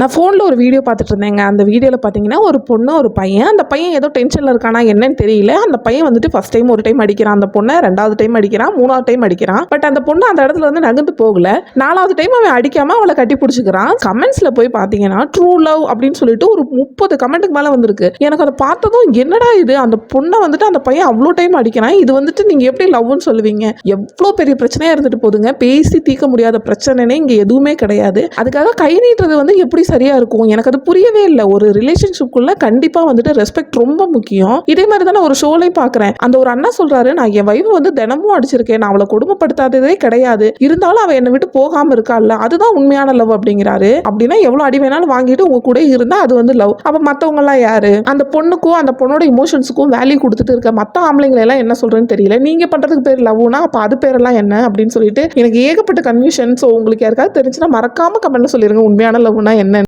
நான் ஃபோனில் ஒரு வீடியோ பார்த்துட்டு இருந்தேங்க. அந்த வீடியோவில் பார்த்தீங்கன்னா ஒரு பொண்ணு ஒரு பையன். அந்த பையன் ஏதோ டென்ஷனில் இருக்கானா என்னன்னு தெரியல. அந்த பையன் வந்துட்டு ஃபஸ்ட் டைம் ஒரு டைம் அடிக்கிறான். அந்த பொண்ணை ரெண்டாவது டைம் அடிக்கிறான் மூணாவது டைம் அடிக்கிறான். பட் அந்த பொண்ணு அந்த இடத்துல வந்து நகர்ந்து போகல. நாலாவது டைம் அவன் அடிக்காம அவளை கட்டி பிடிச்சிக்கிறான். கமெண்ட்ஸில் போய் பார்த்தீங்கன்னா ட்ரூ லவ் அப்படின்னு சொல்லிட்டு ஒரு முப்பது கமெண்ட்டுக்கு மேலே வந்திருக்கு. எனக்கு அதை பார்த்ததும் என்னடா இது? அந்த பொண்ணை வந்துட்டு அந்த பையன் அவ்வளோ டைம் அடிக்கிறான். இது வந்துட்டு நீங்கள் எப்படி லவ்னு சொல்லுவீங்க? எவ்வளோ பெரிய பிரச்சனையாக இருந்துட்டு போதுங்க பேசி தீர்க்க முடியாத பிரச்சனைனே இங்கே எதுவுமே கிடையாது. அதுக்காக கை நீட்டுறது வந்து எப்படி சரியாக இருக்கும். எனக்கு அது புரியவே இல்லை. ஒரு ரிலேஷன்ஷிப்குள்ள கண்டிப்பாக வந்துட்டு ரெஸ்பெக்ட் ரொம்ப முக்கியம். இதே மாதிரி தான் ஒரு ஷோலையும் பார்க்குறேன் அந்த ஒரு அண்ணா சொல்கிறாரு நான் என் வைஃப் வந்து தினமும் அடிச்சிருக்கேன். நான் அவளை கொடுமைப்படுத்தாததே கிடையாது. இருந்தாலும் அவள் என்னை விட்டு போகாமல் இருக்காள் அதுதான் உண்மையான லவ் அப்படிங்கிறாரு. அப்படின்னா எவ்வளோ அடி வேணாலும் வாங்கிட்டு உங்க கூட இருந்தால் அது வந்து லவ் அப்போ மற்றவங்கலாம் யாரு? அந்த பொண்ணுக்கும் அந்த பொண்ணோட இமோஷன்ஸுக்கும் வேல்யூ கொடுத்துட்டு இருக்க மற்ற ஆம்பளைங்களை எல்லாம் என்ன சொல்கிறேன்னு தெரியல. நீங்கள் பண்ணுறதுக்கு பேர் லவ்னா அப்போ அது பேரெல்லாம் என்ன? அப்படின்னு சொல்லிட்டு எனக்கு ஏகப்பட்ட கன்ஃபியூஷன் ஸோ உங்களுக்கு யாருக்காவது தெரிஞ்சுன்னா மறக்காமல் கமெண்ட்டில் சொல்லிடுங்க உண்மையான லவ்னா என்ன